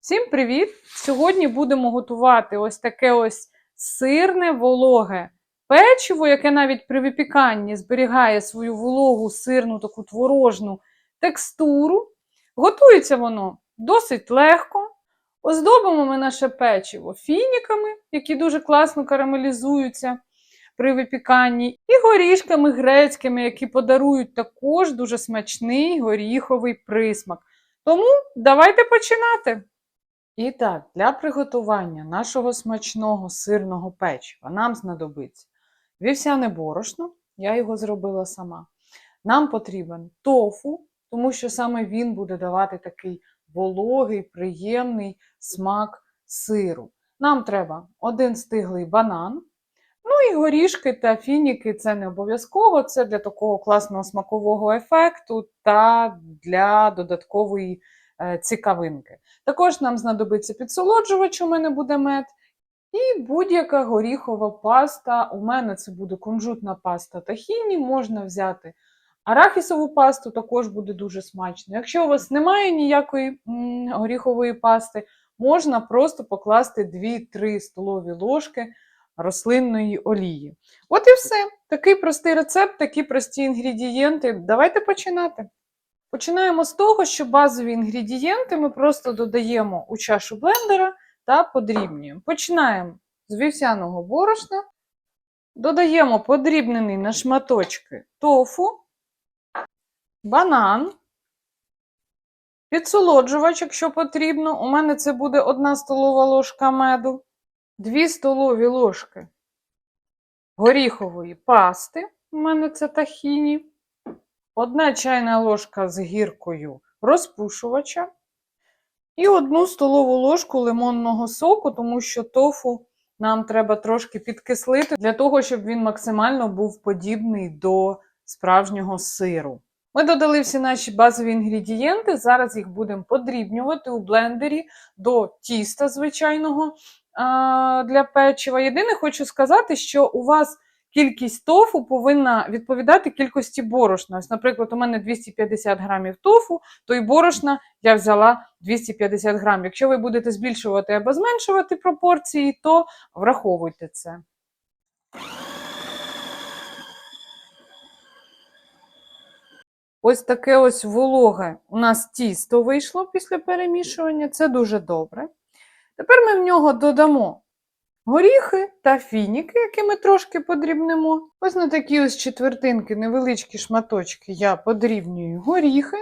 Всім привіт! Сьогодні будемо готувати ось таке ось сирне вологе печиво, яке навіть при випіканні зберігає свою вологу, сирну, таку творожну текстуру. Готується воно досить легко. Оздобимо ми наше печиво фініками, які дуже класно карамелізуються при випіканні, і горішками грецькими, які подарують також дуже смачний горіховий присмак. Тому давайте починати. І так, для приготування нашого смачного сирного печива нам знадобиться вівсяне борошно, я його зробила сама. Нам потрібен тофу, тому що саме він буде давати такий вологий, приємний смак сиру. Нам треба один стиглий банан. Ну і горішки та фініки це не обов'язково, це для такого класного смакового ефекту та для додаткової цікавинки. Також нам знадобиться підсолоджувач, у мене буде мед, і будь-яка горіхова паста. У мене це буде кунжутна паста тахіні, можна взяти арахісову пасту, також буде дуже смачно. Якщо у вас немає ніякої горіхової пасти, можна просто покласти 2-3 столові ложки рослинної олії. От і все. Такий простий рецепт, такі прості інгредієнти. Давайте починати. Починаємо з того, що базові інгредієнти ми просто додаємо у чашу блендера та подрібнюємо. Починаємо з вівсяного борошна, додаємо подрібнений на шматочки тофу, банан, підсолоджувач, якщо потрібно. У мене це буде 1 столова ложка меду, 2 столові ложки горіхової пасти. У мене це тахіні. Одна чайна ложка з гіркою розпушувача і одну столову ложку лимонного соку, тому що тофу нам треба трошки підкислити для того, щоб він максимально був подібний до справжнього сиру. Ми додали всі наші базові інгредієнти. Зараз їх будемо подрібнювати у блендері до тіста звичайного для печива. Єдине, хочу сказати, що у вас кількість тофу повинна відповідати кількості борошна. Ось, наприклад, у мене 250 грамів тофу, то і борошна я взяла 250 грамів. Якщо ви будете збільшувати або зменшувати пропорції, то враховуйте це. Ось таке ось вологе у нас тісто вийшло після перемішування. Це дуже добре. Тепер ми в нього додамо горіхи та фініки, які ми трошки подрібнемо. Ось на такі ось четвертинки, невеличкі шматочки, я подрібнюю горіхи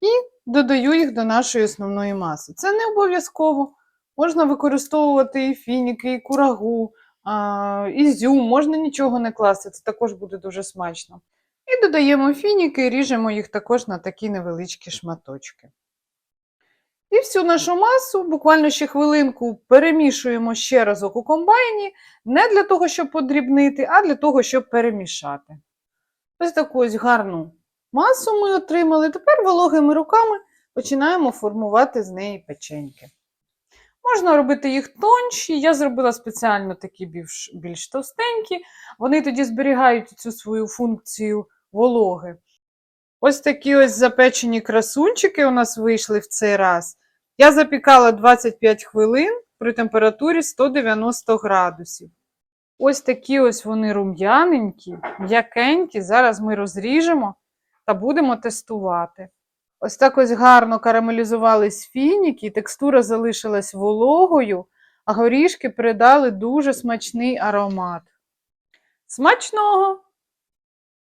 і додаю їх до нашої основної маси. Це не обов'язково. Можна використовувати і фініки, і курагу, а, ізюм, можна нічого не класти, це також буде дуже смачно. І додаємо фініки і ріжемо їх також на такі невеличкі шматочки. І всю нашу масу буквально ще хвилинку перемішуємо ще разок у комбайні, не для того, щоб подрібнити, а для того, щоб перемішати. Ось таку ось гарну масу ми отримали. Тепер вологими руками починаємо формувати з неї печеньки. Можна робити їх тонші, я зробила спеціально такі більш, більш товстенькі, вони тоді зберігають цю свою функцію вологи. Ось такі ось запечені красунчики у нас вийшли в цей раз. Я запікала 25 хвилин при температурі 190 градусів. Ось такі ось вони рум'яненькі, м'якенькі. Зараз ми розріжемо та будемо тестувати. Ось так ось гарно карамелізувались фініки, текстура залишилась вологою, а горішки придали дуже смачний аромат. Смачного!